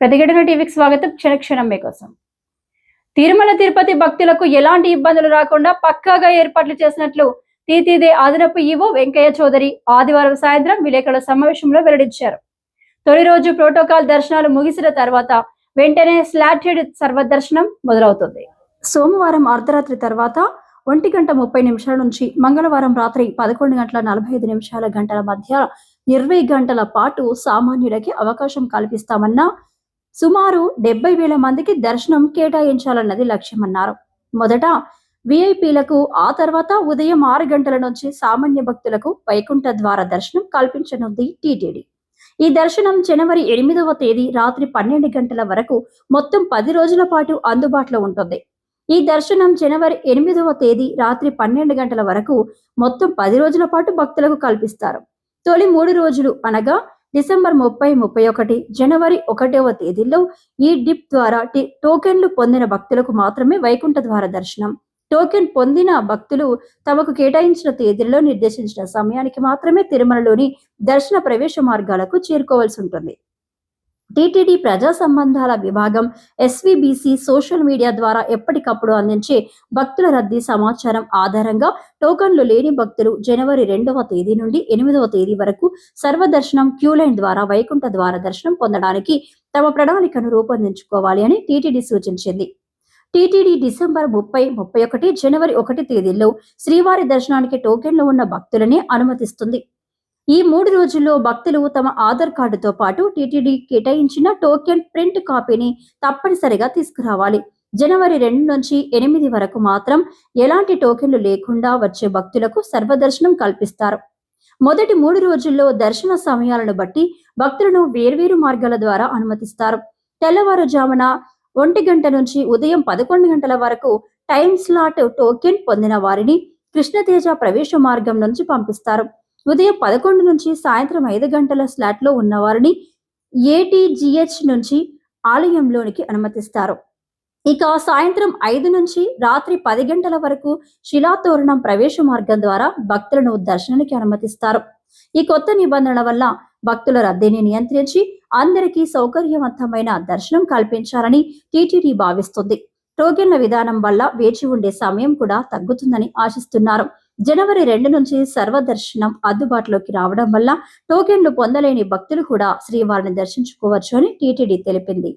ప్రతిఘటన టీవీకి స్వాగతం. క్షణక్షణం మీకోసం తిరుమల తిరుపతి భక్తులకు ఎలాంటి ఇబ్బందులు రాకుండా పక్కాగా ఏర్పాట్లు చేసినట్లు తీతీదే అదనపు ఈవో వెంకయ్య చౌదరి ఆదివారం సాయంత్రం విలేకరుల సమావేశంలో వెల్లడించారు. తొలి రోజు ప్రోటోకాల్ దర్శనాలు ముగిసిన తర్వాత వెంటనే స్లాటెడ్ సర్వదర్శనం మొదలవుతుంది. సోమవారం అర్ధరాత్రి తర్వాత ఒంటి గంట ముప్పై నిమిషాల నుంచి మంగళవారం రాత్రి పదకొండు గంటల నలభై ఐదు నిమిషాల గంటల మధ్య ఇరవై గంటల పాటు సామాన్యులకి అవకాశం కల్పిస్తామన్న సుమారు డెబ్బై వేల మందికి దర్శనం కేటాయించాలన్నది లక్ష్యమన్నారు. మొదట విఐపీలకు ఆ తర్వాత ఉదయం ఆరు గంటల నుంచి సామాన్య భక్తులకు వైకుంఠ ద్వార దర్శనం కల్పించనుంది టీటీడీ. ఈ దర్శనం జనవరి ఎనిమిదవ తేదీ రాత్రి పన్నెండు గంటల వరకు మొత్తం పది రోజుల పాటు అందుబాటులో ఉంటుంది. ఈ దర్శనం జనవరి ఎనిమిదవ తేదీ రాత్రి పన్నెండు గంటల వరకు మొత్తం పది రోజుల పాటు భక్తులకు కల్పిస్తారు. తొలి మూడు రోజులు అనగా డిసెంబర్ ముప్పై ముప్పై ఒకటి జనవరి ఒకటవ తేదీల్లో ఈ డిప్ ద్వారా టోకెన్లు పొందిన భక్తులకు మాత్రమే వైకుంఠ ద్వార దర్శనం. టోకెన్ పొందిన భక్తులు తమకు కేటాయించిన తేదీల్లో నిర్దేశించిన సమయానికి మాత్రమే తిరుమలలోని దర్శన ప్రవేశ మార్గాలకు చేరుకోవాల్సి ఉంటుంది. టీటీడీ ప్రజా సంబంధాల విభాగం ఎస్వీబీసీ సోషల్ మీడియా ద్వారా ఎప్పటికప్పుడు అందించే భక్తుల రద్దీ సమాచారం ఆధారంగా టోకన్లు లేని భక్తులు జనవరి రెండవ తేదీ నుండి ఎనిమిదవ తేదీ వరకు సర్వదర్శనం క్యూలైన్ ద్వారా వైకుంఠ ద్వార దర్శనం పొందడానికి తమ ప్రణాళికను రూపొందించుకోవాలి అని టీటీడీ సూచించింది. టీటీడీ డిసెంబర్ ముప్పై ముప్పై ఒకటి జనవరి ఒకటి తేదీల్లో శ్రీవారి దర్శనానికి టోకెన్లు ఉన్న భక్తులనే అనుమతిస్తుంది. ఈ మూడు రోజుల్లో భక్తులు తమ ఆధార్ కార్డుతో పాటు టీటీడీ కేటాయించిన టోకెన్ ప్రింట్ కాపీని తప్పనిసరిగా తీసుకురావాలి. జనవరి రెండు నుంచి ఎనిమిది వరకు మాత్రం ఎలాంటి టోకెన్లు లేకుండా వచ్చే భక్తులకు సర్వదర్శనం కల్పిస్తారు. మొదటి మూడు రోజుల్లో దర్శన సమయాలను బట్టి భక్తులను వేర్వేరు మార్గాల ద్వారా అనుమతిస్తారు. తెల్లవారుజామున ఒంటి గంట నుంచి ఉదయం పదకొండు గంటల వరకు టైం స్లాట్ టోకెన్ పొందిన వారిని కృష్ణతేజ ప్రవేశ మార్గం నుంచి పంపిస్తారు. ఉదయం పదకొండు నుంచి సాయంత్రం ఐదు గంటల స్లాట్లో ఉన్నవారిని ఏటీజీహెచ్ నుంచి ఆలయంలోనికి అనుమతిస్తారు. ఇక సాయంత్రం ఐదు నుంచి రాత్రి పది గంటల వరకు శిలాతోరణం ప్రవేశ మార్గం ద్వారా భక్తులను దర్శనానికి అనుమతిస్తారు. ఈ కొత్త నిబంధనల వల్ల భక్తుల రద్దీని నియంత్రించి అందరికీ సౌకర్యవంతమైన దర్శనం కల్పించాలని టీటీడీ భావిస్తుంది. టోకెన్ల విధానం వల్ల వేచి ఉండే సమయం కూడా తగ్గుతుందని ఆశిస్తున్నారు. జనవరి రెండు నుంచి సర్వదర్శనం అందుబాటులోకి రావడం వల్ల టోకెన్లు పొందలేని భక్తులు కూడా శ్రీవారిని దర్శించుకోవచ్చు అని టీటీడీ తెలిపింది.